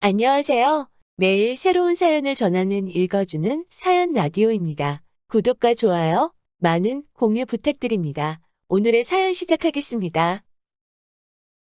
안녕하세요. 매일 새로운 사연을 전하는 읽어주는 사연 라디오입니다. 구독과 좋아요, 많은 공유 부탁드립니다. 오늘의 사연 시작하겠습니다.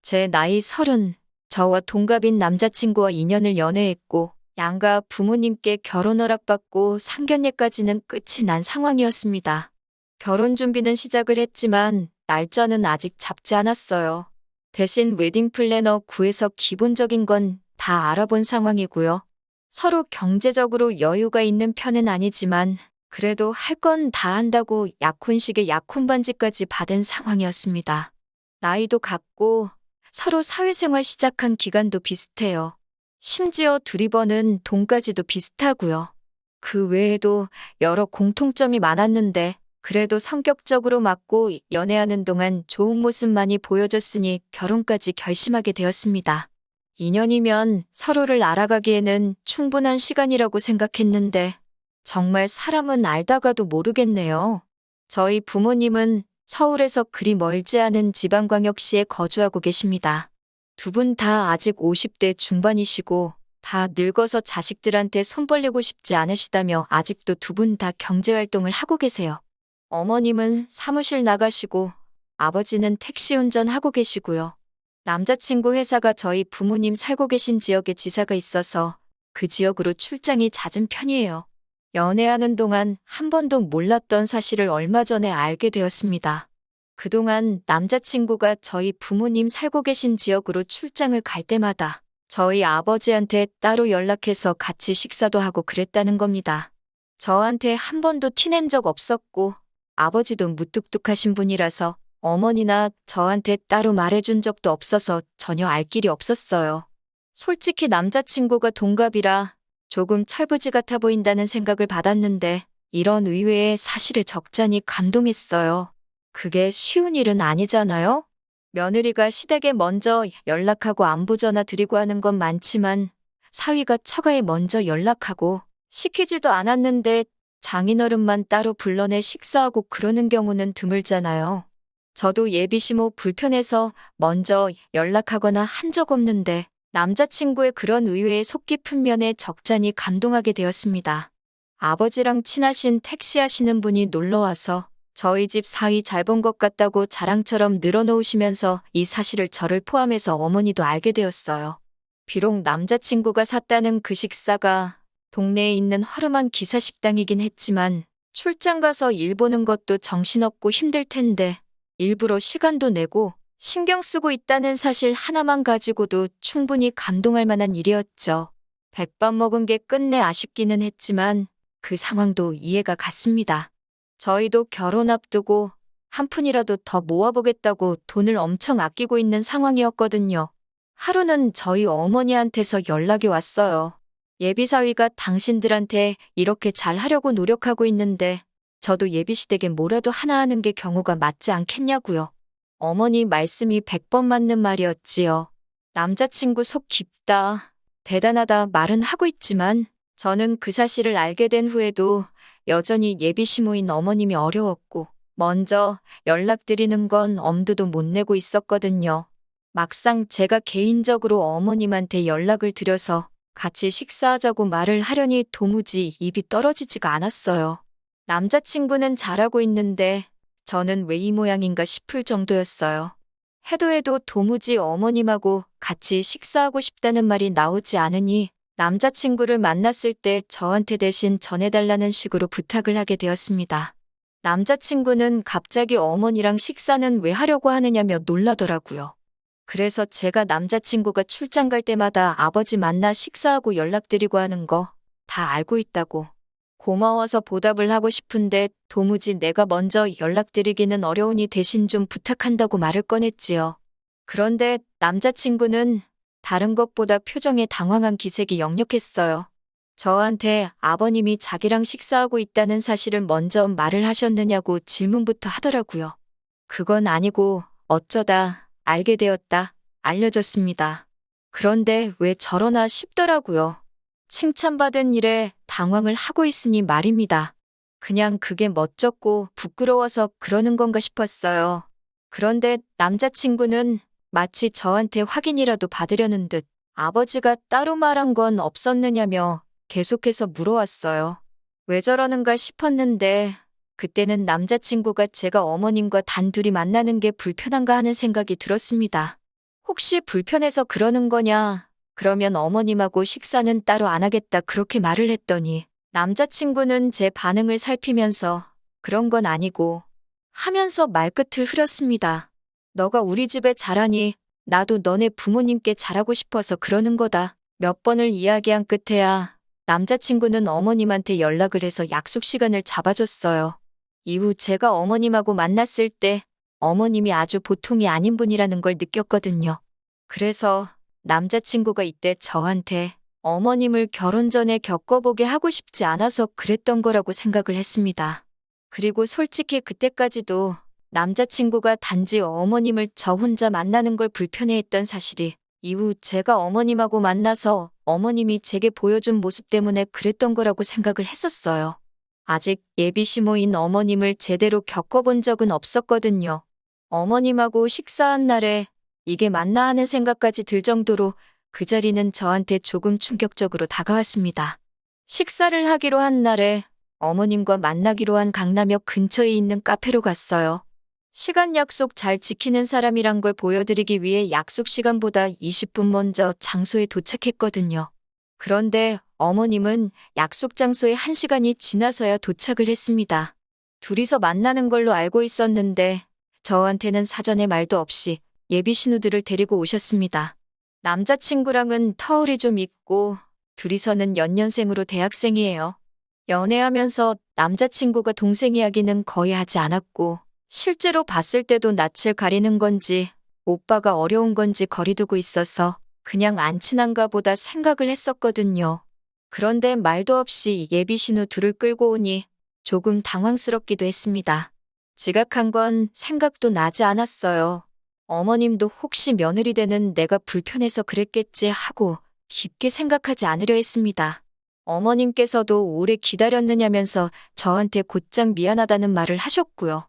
제 나이 서른, 저와 동갑인 남자친구와 2년을 연애했고, 양가 부모님께 결혼 허락받고 상견례까지는 끝이 난 상황이었습니다. 결혼 준비는 시작을 했지만, 날짜는 아직 잡지 않았어요. 대신 웨딩 플래너 구해서 기본적인 건 다 알아본 상황이고요. 서로 경제적으로 여유가 있는 편은 아니지만, 그래도 할 건 다 한다고 약혼식에 약혼 반지까지 받은 상황이었습니다. 나이도 같고, 서로 사회생활 시작한 기간도 비슷해요. 심지어 둘이 버는 돈까지도 비슷하고요. 그 외에도 여러 공통점이 많았는데 그래도 성격적으로 맞고 연애하는 동안 좋은 모습만이 보여줬으니 결혼까지 결심하게 되었습니다. 2년이면 서로를 알아가기에는 충분한 시간이라고 생각했는데 정말 사람은 알다가도 모르겠네요. 저희 부모님은 서울에서 그리 멀지 않은 지방광역시에 거주하고 계십니다. 두 분 다 아직 50대 중반이시고 다 늙어서 자식들한테 손 벌리고 싶지 않으시다며 아직도 두 분 다 경제활동을 하고 계세요. 어머님은 사무실 나가시고 아버지는 택시 운전하고 계시고요. 남자친구 회사가 저희 부모님 살고 계신 지역에 지사가 있어서 그 지역으로 출장이 잦은 편이에요. 연애하는 동안 한 번도 몰랐던 사실을 얼마 전에 알게 되었습니다. 그동안 남자친구가 저희 부모님 살고 계신 지역으로 출장을 갈 때마다 저희 아버지한테 따로 연락해서 같이 식사도 하고 그랬다는 겁니다. 저한테 한 번도 티낸 적 없었고 아버지도 무뚝뚝하신 분이라서 어머니나 저한테 따로 말해준 적도 없어서 전혀 알 길이 없었어요. 솔직히 남자친구가 동갑이라 조금 철부지 같아 보인다는 생각을 받았는데 이런 의외의 사실에 적잖이 감동했어요. 그게 쉬운 일은 아니잖아요? 며느리가 시댁에 먼저 연락하고 안부 전화 드리고 하는 건 많지만 사위가 처가에 먼저 연락하고 시키지도 않았는데 장인어른만 따로 불러내 식사하고 그러는 경우는 드물잖아요. 저도 예비 시모 불편해서 먼저 연락하거나 한 적 없는데 남자친구의 그런 의외의 속 깊은 면에 적잖이 감동하게 되었습니다. 아버지랑 친하신 택시 하시는 분이 놀러와서 저희 집 사위 잘 본 것 같다고 자랑처럼 늘어놓으시면서 이 사실을 저를 포함해서 어머니도 알게 되었어요. 비록 남자친구가 샀다는 그 식사가 동네에 있는 허름한 기사식당이긴 했지만 출장 가서 일 보는 것도 정신없고 힘들 텐데 일부러 시간도 내고 신경 쓰고 있다는 사실 하나만 가지고도 충분히 감동할 만한 일이었죠. 백반 먹은 게 끝내 아쉽기는 했지만 그 상황도 이해가 갔습니다. 저희도 결혼 앞두고 한 푼이라도 더 모아보겠다고 돈을 엄청 아끼고 있는 상황이었거든요. 하루는 저희 어머니한테서 연락이 왔어요. 예비사위가 당신들한테 이렇게 잘 하려고 노력하고 있는데 저도 예비시댁에 뭐라도 하나 하는 게 경우가 맞지 않겠냐고요. 어머니 말씀이 100번 맞는 말이었지요. 남자친구 속 깊다. 대단하다 말은 하고 있지만 저는 그 사실을 알게 된 후에도 여전히 예비 시모인 어머님이 어려웠고 먼저 연락드리는 건 엄두도 못 내고 있었거든요. 막상 제가 개인적으로 어머님한테 연락을 드려서 같이 식사하자고 말을 하려니 도무지 입이 떨어지지가 않았어요. 남자친구는 잘하고 있는데 저는 왜 이 모양인가 싶을 정도였어요. 해도 해도 도무지 어머님하고 같이 식사하고 싶다는 말이 나오지 않으니 남자친구를 만났을 때 저한테 대신 전해달라는 식으로 부탁을 하게 되었습니다. 남자친구는 갑자기 어머니랑 식사는 왜 하려고 하느냐며 놀라더라고요. 그래서 제가 남자친구가 출장 갈 때마다 아버지 만나 식사하고 연락드리고 하는 거 다 알고 있다고. 고마워서 보답을 하고 싶은데 도무지 내가 먼저 연락드리기는 어려우니 대신 좀 부탁한다고 말을 꺼냈지요. 그런데 남자친구는 다른 것보다 표정에 당황한 기색이 역력했어요. 저한테 아버님이 자기랑 식사하고 있다는 사실을 먼저 말을 하셨느냐고 질문부터 하더라고요. 그건 아니고 어쩌다 알게 되었다 알려줬습니다. 그런데 왜 저러나 싶더라고요. 칭찬받은 일에 당황을 하고 있으니 말입니다. 그냥 그게 멋졌고 부끄러워서 그러는 건가 싶었어요. 그런데 남자친구는 마치 저한테 확인이라도 받으려는 듯 아버지가 따로 말한 건 없었느냐며 계속해서 물어왔어요. 왜 저러는가 싶었는데 그때는 남자친구가 제가 어머님과 단둘이 만나는 게 불편한가 하는 생각이 들었습니다. 혹시 불편해서 그러는 거냐? 그러면 어머님하고 식사는 따로 안 하겠다 그렇게 말을 했더니 남자친구는 제 반응을 살피면서 그런 건 아니고 하면서 말끝을 흐렸습니다. 너가 우리 집에 자라니 나도 너네 부모님께 잘하고 싶어서 그러는 거다. 몇 번을 이야기한 끝에야 남자친구는 어머님한테 연락을 해서 약속 시간을 잡아줬어요. 이후 제가 어머님하고 만났을 때 어머님이 아주 보통이 아닌 분이라는 걸 느꼈거든요. 그래서 남자친구가 이때 저한테 어머님을 결혼 전에 겪어보게 하고 싶지 않아서 그랬던 거라고 생각을 했습니다. 그리고 솔직히 그때까지도 남자친구가 단지 어머님을 저 혼자 만나는 걸 불편해했던 사실이 이후 제가 어머님하고 만나서 어머님이 제게 보여준 모습 때문에 그랬던 거라고 생각을 했었어요. 아직 예비 시모인 어머님을 제대로 겪어본 적은 없었거든요. 어머님하고 식사한 날에 이게 맞나 하는 생각까지 들 정도로 그 자리는 저한테 조금 충격적으로 다가왔습니다. 식사를 하기로 한 날에 어머님과 만나기로 한 강남역 근처에 있는 카페로 갔어요. 시간 약속 잘 지키는 사람이란 걸 보여드리기 위해 약속 시간보다 20분 먼저 장소에 도착했거든요. 그런데 어머님은 약속 장소에 1시간이 지나서야 도착을 했습니다. 둘이서 만나는 걸로 알고 있었는데 저한테는 사전에 말도 없이 예비 신우들을 데리고 오셨습니다. 남자친구랑은 터울이 좀 있고 둘이서는 연년생으로 대학생이에요. 연애하면서 남자친구가 동생 이야기는 거의 하지 않았고 실제로 봤을 때도 낯을 가리는 건지 오빠가 어려운 건지 거리두고 있어서 그냥 안 친한가 보다 생각을 했었거든요. 그런데 말도 없이 예비 신우 둘을 끌고 오니 조금 당황스럽기도 했습니다. 지각한 건 생각도 나지 않았어요. 어머님도 혹시 며느리 되는 내가 불편해서 그랬겠지 하고 깊게 생각하지 않으려 했습니다. 어머님께서도 오래 기다렸느냐면서 저한테 곧장 미안하다는 말을 하셨고요.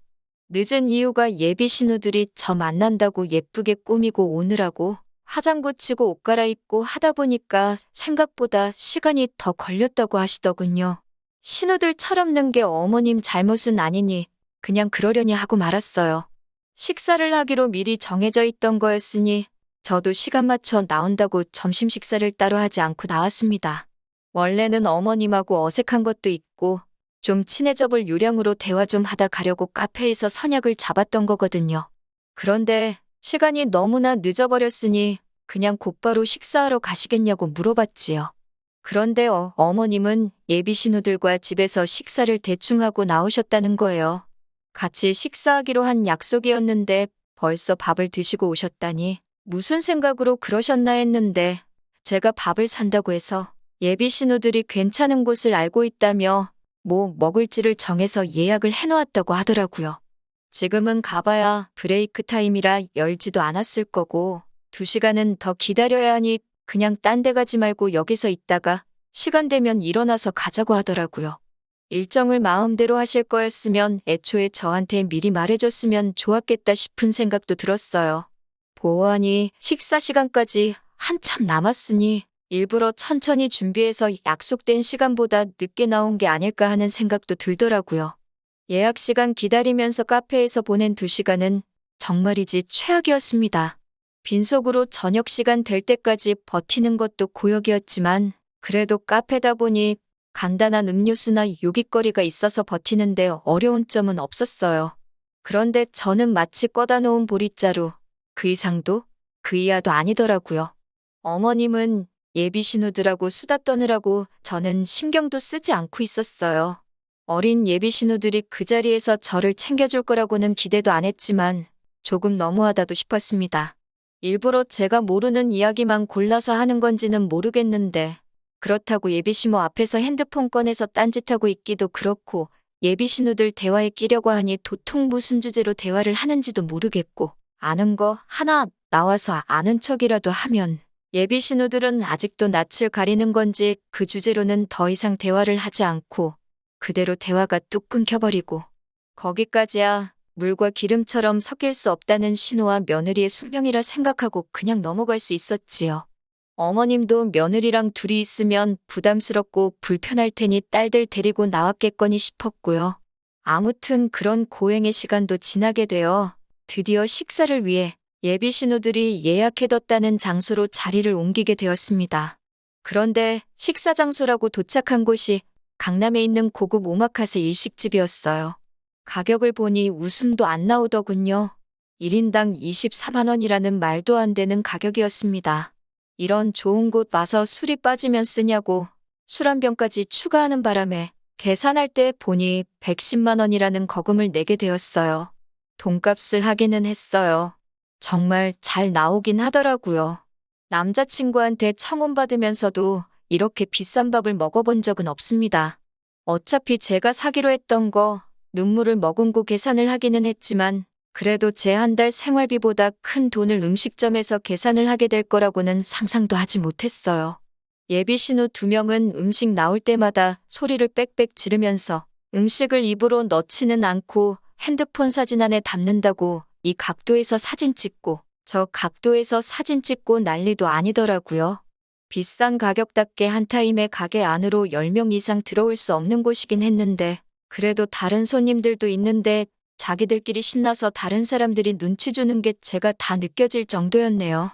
늦은 이유가 예비 신우들이 저 만난다고 예쁘게 꾸미고 오느라고 화장 고치고 옷 갈아입고 하다 보니까 생각보다 시간이 더 걸렸다고 하시더군요. 신우들 철없는 게 어머님 잘못은 아니니 그냥 그러려니 하고 말았어요. 식사를 하기로 미리 정해져 있던 거였으니 저도 시간 맞춰 나온다고 점심 식사를 따로 하지 않고 나왔습니다. 원래는 어머님하고 어색한 것도 있고 좀 친해져 볼 요량으로 대화 좀 하다 가려고 카페에서 선약을 잡았던 거거든요. 그런데 시간이 너무나 늦어버렸으니 그냥 곧바로 식사하러 가시겠냐고 물어봤지요. 그런데 어, 어머님은 예비 신우들과 집에서 식사를 대충 하고 나오셨다는 거예요. 같이 식사하기로 한 약속이었는데 벌써 밥을 드시고 오셨다니 무슨 생각으로 그러셨나 했는데 제가 밥을 산다고 해서 예비 신우들이 괜찮은 곳을 알고 있다며 뭐 먹을지를 정해서 예약을 해놓았다고 하더라고요. 지금은 가봐야 브레이크 타임이라 열지도 않았을 거고 두 시간은 더 기다려야 하니 그냥 딴 데 가지 말고 여기서 있다가 시간 되면 일어나서 가자고 하더라고요. 일정을 마음대로 하실 거였으면 애초에 저한테 미리 말해줬으면 좋았겠다 싶은 생각도 들었어요. 보아하니 식사 시간까지 한참 남았으니 일부러 천천히 준비해서 약속된 시간보다 늦게 나온 게 아닐까 하는 생각도 들더라고요. 예약 시간 기다리면서 카페에서 보낸 두 시간은 정말이지 최악이었습니다. 빈속으로 저녁 시간 될 때까지 버티는 것도 고역이었지만 그래도 카페다 보니 간단한 음료수나 요깃거리가 있어서 버티는데 어려운 점은 없었어요. 그런데 저는 마치 꺼다 놓은 보리자루, 그 이상도 그 이하도 아니더라고요. 어머님은 예비 신우들하고 수다 떠느라고 저는 신경도 쓰지 않고 있었어요. 어린 예비 신우들이 그 자리에서 저를 챙겨줄 거라고는 기대도 안 했지만 조금 너무하다도 싶었습니다. 일부러 제가 모르는 이야기만 골라서 하는 건지는 모르겠는데 그렇다고 예비 시모 앞에서 핸드폰 꺼내서 딴짓하고 있기도 그렇고 예비 신우들 대화에 끼려고 하니 도통 무슨 주제로 대화를 하는지도 모르겠고 아는 거 하나 나와서 아는 척이라도 하면 예비 신우들은 아직도 낯을 가리는 건지 그 주제로는 더 이상 대화를 하지 않고 그대로 대화가 뚝 끊겨버리고 거기까지야 물과 기름처럼 섞일 수 없다는 신호와 며느리의 숙명이라 생각하고 그냥 넘어갈 수 있었지요. 어머님도 며느리랑 둘이 있으면 부담스럽고 불편할 테니 딸들 데리고 나왔겠거니 싶었고요. 아무튼 그런 고행의 시간도 지나게 되어 드디어 식사를 위해 예비 신우들이 예약해뒀다는 장소로 자리를 옮기게 되었습니다. 그런데 식사 장소라고 도착한 곳이 강남에 있는 고급 오마카세 일식집이었어요. 가격을 보니 웃음도 안 나오더군요. 1인당 24만원이라는 말도 안 되는 가격이었습니다. 이런 좋은 곳 와서 술이 빠지면 쓰냐고 술 한 병까지 추가하는 바람에 계산할 때 보니 110만 원이라는 거금을 내게 되었어요. 돈값을 하기는 했어요. 정말 잘 나오긴 하더라고요. 남자친구한테 청혼받으면서도 이렇게 비싼 밥을 먹어본 적은 없습니다. 어차피 제가 사기로 했던 거 눈물을 머금고 계산을 하기는 했지만 그래도 제 한 달 생활비보다 큰 돈을 음식점에서 계산을 하게 될 거라고는 상상도 하지 못했어요. 예비 신우 두 명은 음식 나올 때마다 소리를 빽빽 지르면서 음식을 입으로 넣지는 않고 핸드폰 사진 안에 담는다고 이 각도에서 사진 찍고 저 각도에서 사진 찍고 난리도 아니더라고요. 비싼 가격답게 한 타임에 가게 안으로 10명 이상 들어올 수 없는 곳이긴 했는데 그래도 다른 손님들도 있는데 자기들끼리 신나서 다른 사람들이 눈치 주는 게 제가 다 느껴질 정도였네요.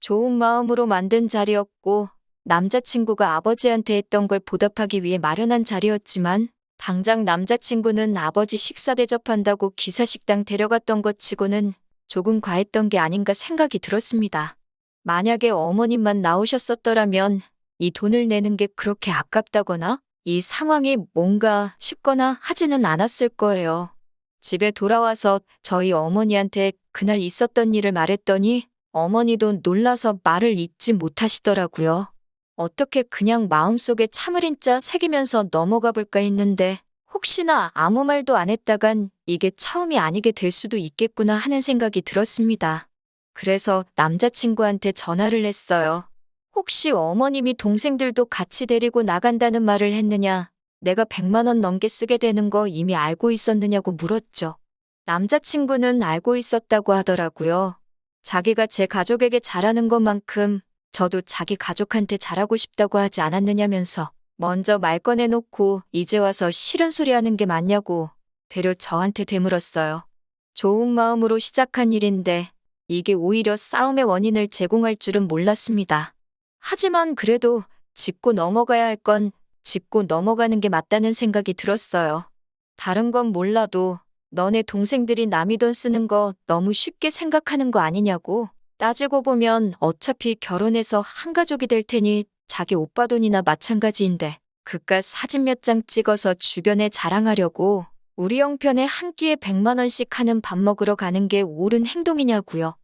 좋은 마음으로 만든 자리였고 남자친구가 아버지한테 했던 걸 보답하기 위해 마련한 자리였지만 당장 남자친구는 아버지 식사 대접한다고 기사식당 데려갔던 것 치고는 조금 과했던 게 아닌가 생각이 들었습니다. 만약에 어머님만 나오셨었더라면 이 돈을 내는 게 그렇게 아깝다거나 이 상황이 뭔가 싶거나 하지는 않았을 거예요. 집에 돌아와서 저희 어머니한테 그날 있었던 일을 말했더니 어머니도 놀라서 말을 잇지 못하시더라고요. 어떻게 그냥 마음속에 참을인 자 새기면서 넘어가 볼까 했는데 혹시나 아무 말도 안 했다간 이게 처음이 아니게 될 수도 있겠구나 하는 생각이 들었습니다. 그래서 남자친구한테 전화를 했어요. 혹시 어머님이 동생들도 같이 데리고 나간다는 말을 했느냐? 내가 100만 원 넘게 쓰게 되는 거 이미 알고 있었느냐고 물었죠. 남자친구는 알고 있었다고 하더라고요. 자기가 제 가족에게 잘하는 것만큼 저도 자기 가족한테 잘하고 싶다고 하지 않았느냐면서 먼저 말 꺼내놓고 이제 와서 싫은 소리 하는 게 맞냐고 되려 저한테 되물었어요. 좋은 마음으로 시작한 일인데 이게 오히려 싸움의 원인을 제공할 줄은 몰랐습니다. 하지만 그래도 짚고 넘어가야 할 건 짚고 넘어가는 게 맞다는 생각이 들었어요. 다른 건 몰라도 너네 동생들이 남이 돈 쓰는 거 너무 쉽게 생각하는 거 아니냐고. 따지고 보면 어차피 결혼해서 한 가족이 될 테니 자기 오빠 돈이나 마찬가지인데 그깟 사진 몇 장 찍어서 주변에 자랑하려고 우리 형편에 한 끼에 100만 원씩 하는 밥 먹으러 가는 게 옳은 행동이냐고요.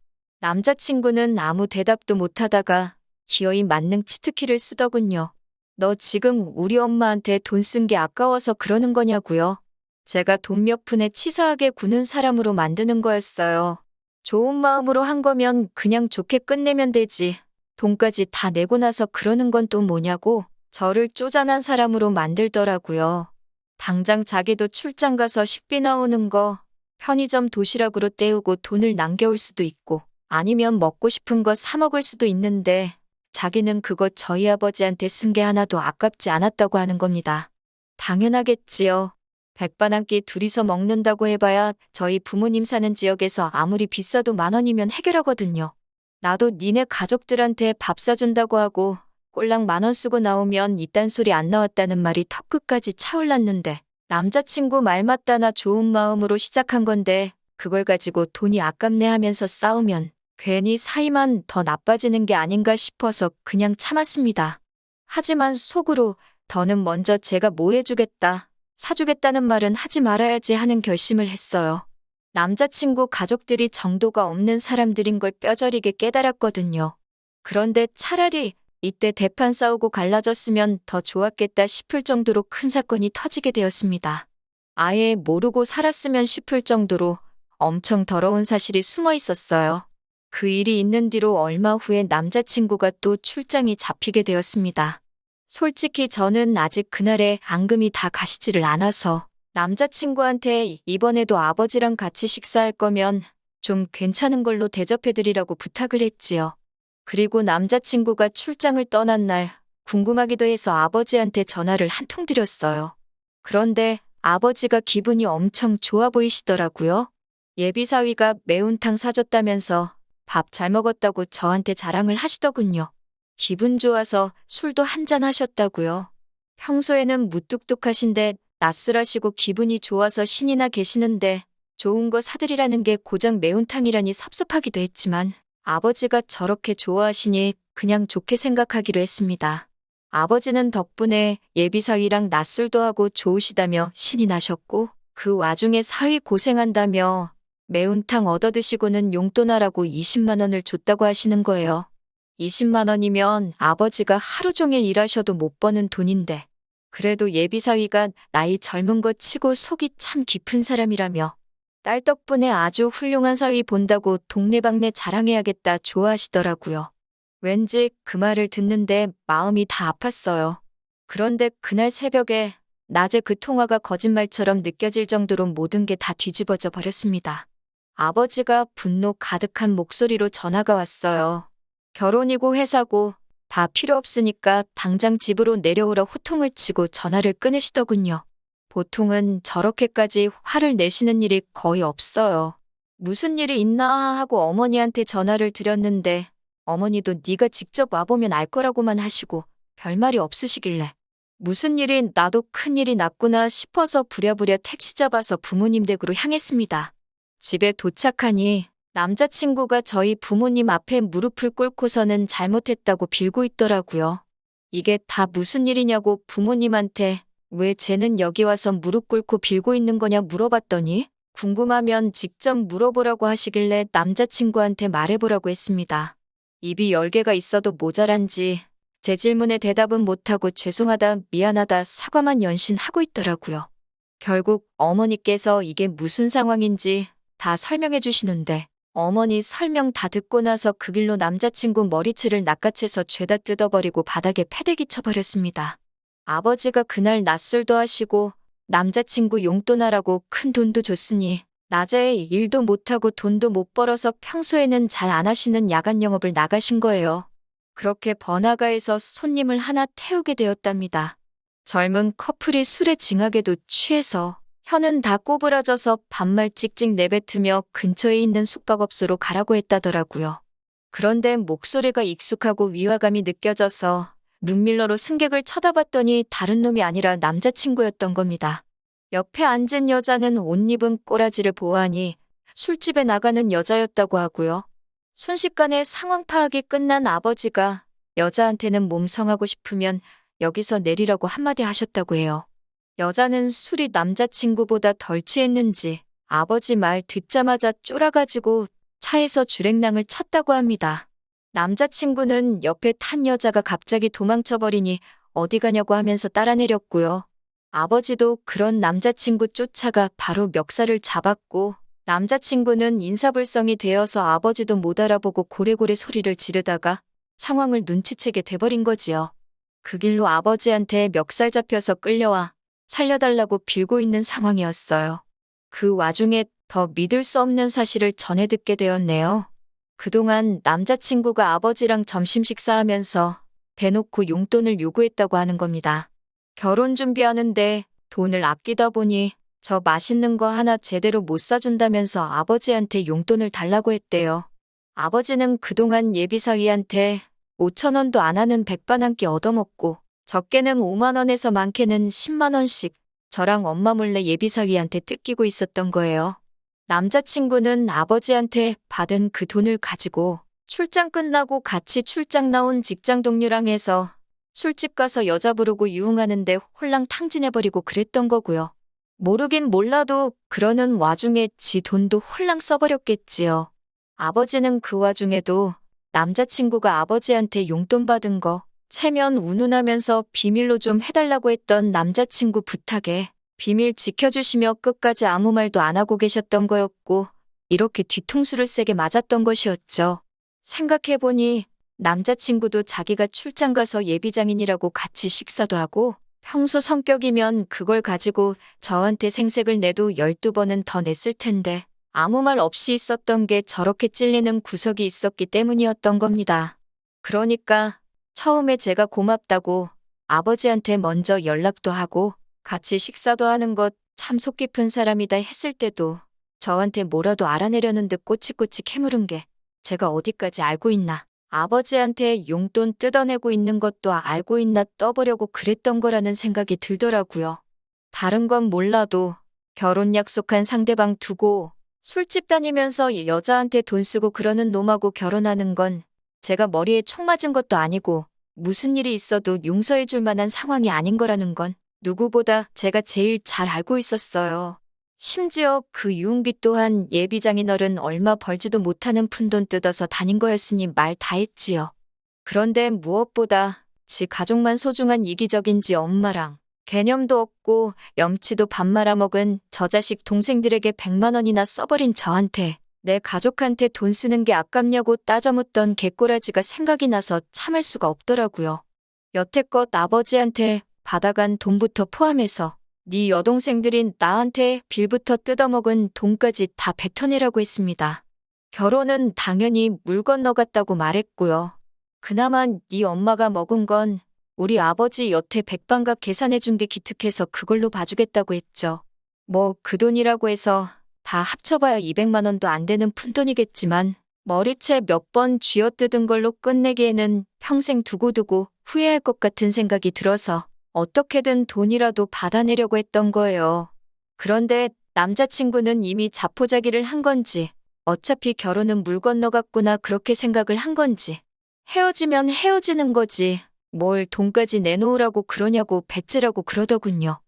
남자친구는 아무 대답도 못하다가 기어이 만능 치트키를 쓰더군요. 너 지금 우리 엄마한테 돈 쓴 게 아까워서 그러는 거냐고요. 제가 돈 몇 푼에 치사하게 구는 사람으로 만드는 거였어요. 좋은 마음으로 한 거면 그냥 좋게 끝내면 되지. 돈까지 다 내고 나서 그러는 건 또 뭐냐고 저를 쪼잔한 사람으로 만들더라고요. 당장 자기도 출장 가서 식비 나오는 거 편의점 도시락으로 때우고 돈을 남겨올 수도 있고 아니면 먹고 싶은 거 사 먹을 수도 있는데 자기는 그거 저희 아버지한테 쓴 게 하나도 아깝지 않았다고 하는 겁니다. 당연하겠지요. 백반 한 끼 둘이서 먹는다고 해봐야 저희 부모님 사는 지역에서 아무리 비싸도 만 원이면 해결하거든요. 나도 니네 가족들한테 밥 사준다고 하고 꼴랑 만 원 쓰고 나오면 이딴 소리 안 나왔다는 말이 턱 끝까지 차올랐는데 남자친구 말 맞다나 좋은 마음으로 시작한 건데 그걸 가지고 돈이 아깝네 하면서 싸우면 괜히 사이만 더 나빠지는 게 아닌가 싶어서 그냥 참았습니다. 하지만 속으로 더는 먼저 제가 뭐 해주겠다, 사주겠다는 말은 하지 말아야지 하는 결심을 했어요. 남자친구 가족들이 정도가 없는 사람들인 걸 뼈저리게 깨달았거든요. 그런데 차라리 이때 대판 싸우고 갈라졌으면 더 좋았겠다 싶을 정도로 큰 사건이 터지게 되었습니다. 아예 모르고 살았으면 싶을 정도로 엄청 더러운 사실이 숨어 있었어요. 그 일이 있는 뒤로 얼마 후에 남자친구가 또 출장이 잡히게 되었습니다. 솔직히 저는 아직 그날의 앙금이 다 가시지를 않아서 남자친구한테 이번에도 아버지랑 같이 식사할 거면 좀 괜찮은 걸로 대접해드리라고 부탁을 했지요. 그리고 남자친구가 출장을 떠난 날 궁금하기도 해서 아버지한테 전화를 한 통 드렸어요. 그런데 아버지가 기분이 엄청 좋아 보이시더라고요. 예비사위가 매운탕 사줬다면서 밥 잘 먹었다고 저한테 자랑을 하시더군요. 기분 좋아서 술도 한잔 하셨다고요. 평소에는 무뚝뚝하신데 낯설하시고 기분이 좋아서 신이 나 계시는데 좋은 거 사드리라는 게 고작 매운탕이라니 섭섭하기도 했지만 아버지가 저렇게 좋아하시니 그냥 좋게 생각하기로 했습니다. 아버지는 덕분에 예비사위랑 낮술도 하고 좋으시다며 신이 나셨고 그 와중에 사위 고생한다며 매운탕 얻어 드시고는 용돈하라고 20만 원을 줬다고 하시는 거예요. 20만 원이면 아버지가 하루 종일 일하셔도 못 버는 돈인데 그래도 예비사위가 나이 젊은 것 치고 속이 참 깊은 사람이라며 딸 덕분에 아주 훌륭한 사위 본다고 동네방네 자랑해야겠다 좋아하시더라고요. 왠지 그 말을 듣는데 마음이 다 아팠어요. 그런데 그날 새벽에 낮에 그 통화가 거짓말처럼 느껴질 정도로 모든 게 다 뒤집어져 버렸습니다. 아버지가 분노 가득한 목소리로 전화가 왔어요. 결혼이고 회사고 다 필요 없으니까 당장 집으로 내려오라 호통을 치고 전화를 끊으시더군요. 보통은 저렇게까지 화를 내시는 일이 거의 없어요. 무슨 일이 있나 하고 어머니한테 전화를 드렸는데 어머니도 네가 직접 와보면 알 거라고만 하시고 별말이 없으시길래 무슨 일이 나도 큰일이 났구나 싶어서 부랴부랴 택시 잡아서 부모님 댁으로 향했습니다. 집에 도착하니 남자친구가 저희 부모님 앞에 무릎을 꿇고서는 잘못했다고 빌고 있더라고요. 이게 다 무슨 일이냐고 부모님한테 왜 쟤는 여기 와서 무릎 꿇고 빌고 있는 거냐 물어봤더니 궁금하면 직접 물어보라고 하시길래 남자친구한테 말해보라고 했습니다. 입이 열 개가 있어도 모자란지 제 질문에 대답은 못하고 죄송하다, 미안하다, 사과만 연신하고 있더라고요. 결국 어머니께서 이게 무슨 상황인지 다 설명해 주시는데 어머니 설명 다 듣고 나서 그 길로 남자친구 머리채를 낚아채서 죄다 뜯어버리고 바닥에 패대기 쳐버렸습니다. 아버지가 그날 낯설도 하시고 남자친구 용돈하라고 큰 돈도 줬으니 낮에 일도 못하고 돈도 못 벌어서 평소에는 잘 안 하시는 야간 영업을 나가신 거예요. 그렇게 번화가에서 손님을 하나 태우게 되었답니다. 젊은 커플이 술에 징하게도 취해서 혀는 다 꼬부라져서 반말 찍찍 내뱉으며 근처에 있는 숙박업소로 가라고 했다더라고요. 그런데 목소리가 익숙하고 위화감이 느껴져서 눈밀러로 승객을 쳐다봤더니 다른 놈이 아니라 남자친구였던 겁니다. 옆에 앉은 여자는 옷 입은 꼬라지를 보아하니 술집에 나가는 여자였다고 하고요. 순식간에 상황 파악이 끝난 아버지가 여자한테는 몸성하고 싶으면 여기서 내리라고 한마디 하셨다고 해요. 여자는 술이 남자친구보다 덜 취했는지 아버지 말 듣자마자 쫄아가지고 차에서 주랭랑을 쳤다고 합니다. 남자친구는 옆에 탄 여자가 갑자기 도망쳐버리니 어디 가냐고 하면서 따라 내렸고요. 아버지도 그런 남자친구 쫓아가 바로 멱살을 잡았고 남자친구는 인사불성이 되어서 아버지도 못 알아보고 고래고래 소리를 지르다가 상황을 눈치채게 돼버린 거지요. 그 길로 아버지한테 멱살 잡혀서 끌려와 살려달라고 빌고 있는 상황이었어요. 그 와중에 더 믿을 수 없는 사실을 전해 듣게 되었네요. 그동안 남자친구가 아버지랑 점심 식사하면서 대놓고 용돈을 요구했다고 하는 겁니다. 결혼 준비하는데 돈을 아끼다 보니 저 맛있는 거 하나 제대로 못 사준다면서 아버지한테 용돈을 달라고 했대요. 아버지는 그동안 예비사위한테 5천 원도 안 하는 백반 한 끼 얻어먹고 적게는 5만 원에서 많게는 10만 원씩 저랑 엄마 몰래 예비사위한테 뜯기고 있었던 거예요. 남자친구는 아버지한테 받은 그 돈을 가지고 출장 끝나고 같이 출장 나온 직장 동료랑 해서 술집 가서 여자 부르고 유흥하는데 홀랑 탕진해버리고 그랬던 거고요. 모르긴 몰라도 그러는 와중에 지 돈도 홀랑 써버렸겠지요. 아버지는 그 와중에도 남자친구가 아버지한테 용돈 받은 거 체면 운운하면서 비밀로 좀 해달라고 했던 남자친구 부탁에 비밀 지켜주시며 끝까지 아무 말도 안 하고 계셨던 거였고 이렇게 뒤통수를 세게 맞았던 것이었죠. 생각해보니 남자친구도 자기가 출장 가서 예비장인이라고 같이 식사도 하고 평소 성격이면 그걸 가지고 저한테 생색을 내도 12번은 더 냈을 텐데 아무 말 없이 있었던 게 저렇게 찔리는 구석이 있었기 때문이었던 겁니다. 그러니까 처음에 제가 고맙다고 아버지한테 먼저 연락도 하고 같이 식사도 하는 것 참 속 깊은 사람이다 했을 때도 저한테 뭐라도 알아내려는 듯 꼬치꼬치 캐물은 게 제가 어디까지 알고 있나. 아버지한테 용돈 뜯어내고 있는 것도 알고 있나 떠보려고 그랬던 거라는 생각이 들더라고요. 다른 건 몰라도 결혼 약속한 상대방 두고 술집 다니면서 여자한테 돈 쓰고 그러는 놈하고 결혼하는 건 제가 머리에 총 맞은 것도 아니고 무슨 일이 있어도 용서해 줄 만한 상황이 아닌 거라는 건 누구보다 제가 제일 잘 알고 있었어요. 심지어 그 유흥비 또한 예비장인어른 얼마 벌지도 못하는 푼돈 뜯어서 다닌 거였으니 말 다 했지요. 그런데 무엇보다 지 가족만 소중한 이기적인지 엄마랑 개념도 없고 염치도 밥 말아먹은 저 자식 동생들에게 100만 원이나 써버린 저한테 내 가족한테 돈 쓰는 게 아깝냐고 따져 묻던 개꼬라지가 생각이 나서 참을 수가 없더라고요. 여태껏 아버지한테 받아간 돈부터 포함해서 네 여동생들인 나한테 빌부터 뜯어먹은 돈까지 다 뱉어내라고 했습니다. 결혼은 당연히 물 건너갔다고 말했고요. 그나마 네 엄마가 먹은 건 우리 아버지 여태 백반값 계산해준 게 기특해서 그걸로 봐주겠다고 했죠. 뭐 그 돈이라고 해서 다 합쳐봐야 200만 원도 안 되는 푼돈이겠지만 머리채 몇 번 쥐어뜯은 걸로 끝내기에는 평생 두고두고 후회할 것 같은 생각이 들어서 어떻게든 돈이라도 받아내려고 했던 거예요. 그런데 남자친구는 이미 자포자기를 한 건지 어차피 결혼은 물 건너갔구나 그렇게 생각을 한 건지 헤어지면 헤어지는 거지 뭘 돈까지 내놓으라고 그러냐고 배째라고 그러더군요.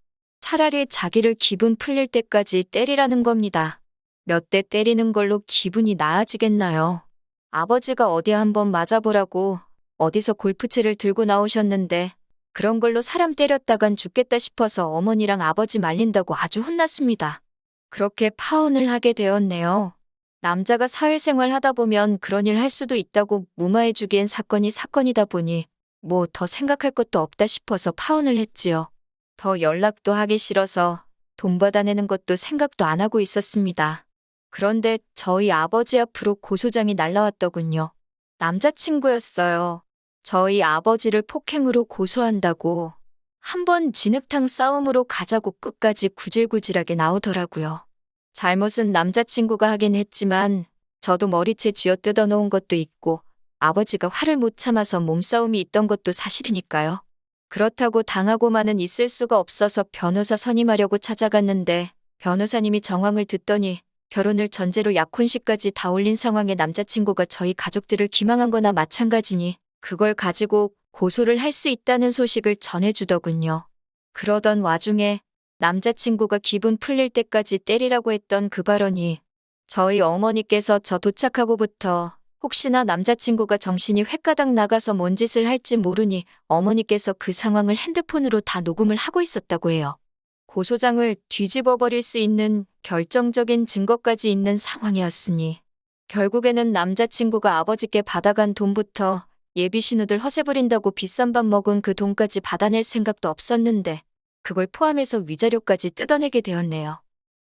차라리 자기를 기분 풀릴 때까지 때리라는 겁니다. 몇 대 때리는 걸로 기분이 나아지겠나요? 아버지가 어디 한번 맞아보라고 어디서 골프채를 들고 나오셨는데 그런 걸로 사람 때렸다간 죽겠다 싶어서 어머니랑 아버지 말린다고 아주 혼났습니다. 그렇게 파혼을 하게 되었네요. 남자가 사회생활 하다 보면 그런 일 할 수도 있다고 무마해주기엔 사건이 사건이다 보니 뭐 더 생각할 것도 없다 싶어서 파혼을 했지요. 더 연락도 하기 싫어서 돈 받아내는 것도 생각도 안 하고 있었습니다. 그런데 저희 아버지 앞으로 고소장이 날라왔더군요. 남자친구였어요. 저희 아버지를 폭행으로 고소한다고. 한 번 진흙탕 싸움으로 가자고 끝까지 구질구질하게 나오더라고요. 잘못은 남자친구가 하긴 했지만 저도 머리채 쥐어 뜯어 놓은 것도 있고 아버지가 화를 못 참아서 몸싸움이 있던 것도 사실이니까요. 그렇다고 당하고만은 있을 수가 없어서 변호사 선임하려고 찾아갔는데 변호사님이 정황을 듣더니 결혼을 전제로 약혼식까지 다 올린 상황에 남자친구가 저희 가족들을 기망한 거나 마찬가지니 그걸 가지고 고소를 할 수 있다는 소식을 전해주더군요. 그러던 와중에 남자친구가 기분 풀릴 때까지 때리라고 했던 그 발언이 저희 어머니께서 저 도착하고부터 혹시나 남자친구가 정신이 횟가닥 나가서 뭔 짓을 할지 모르니 어머니께서 그 상황을 핸드폰으로 다 녹음을 하고 있었다고 해요. 고소장을 뒤집어 버릴 수 있는 결정적인 증거까지 있는 상황이었으니 결국에는 남자친구가 아버지께 받아간 돈부터 예비 신우들 허세 부린다고 비싼 밥 먹은 그 돈까지 받아낼 생각도 없었는데 그걸 포함해서 위자료까지 뜯어내게 되었네요.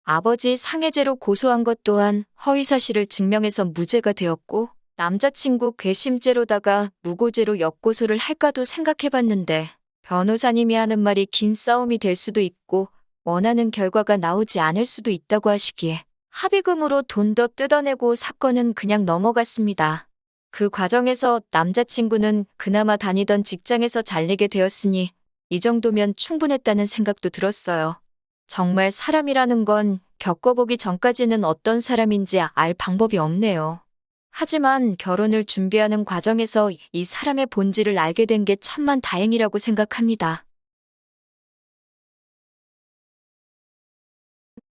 아버지 상해죄로 고소한 것 또한 허위사실을 증명해서 무죄가 되었고 남자친구 괘씸죄로다가 무고죄로 역고소를 할까도 생각해봤는데 변호사님이 하는 말이 긴 싸움이 될 수도 있고 원하는 결과가 나오지 않을 수도 있다고 하시기에 합의금으로 돈 더 뜯어내고 사건은 그냥 넘어갔습니다. 그 과정에서 남자친구는 그나마 다니던 직장에서 잘리게 되었으니 이 정도면 충분했다는 생각도 들었어요. 정말 사람이라는 건 겪어보기 전까지는 어떤 사람인지 알 방법이 없네요. 하지만 결혼을 준비하는 과정에서 이 사람의 본질을 알게 된 게 천만 다행이라고 생각합니다.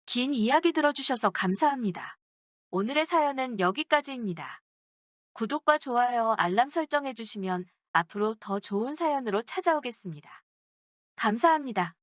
긴 이야기 들어주셔서 감사합니다. 오늘의 사연은 여기까지입니다. 구독과 좋아요, 알람 설정해주시면 앞으로 더 좋은 사연으로 찾아오겠습니다. 감사합니다.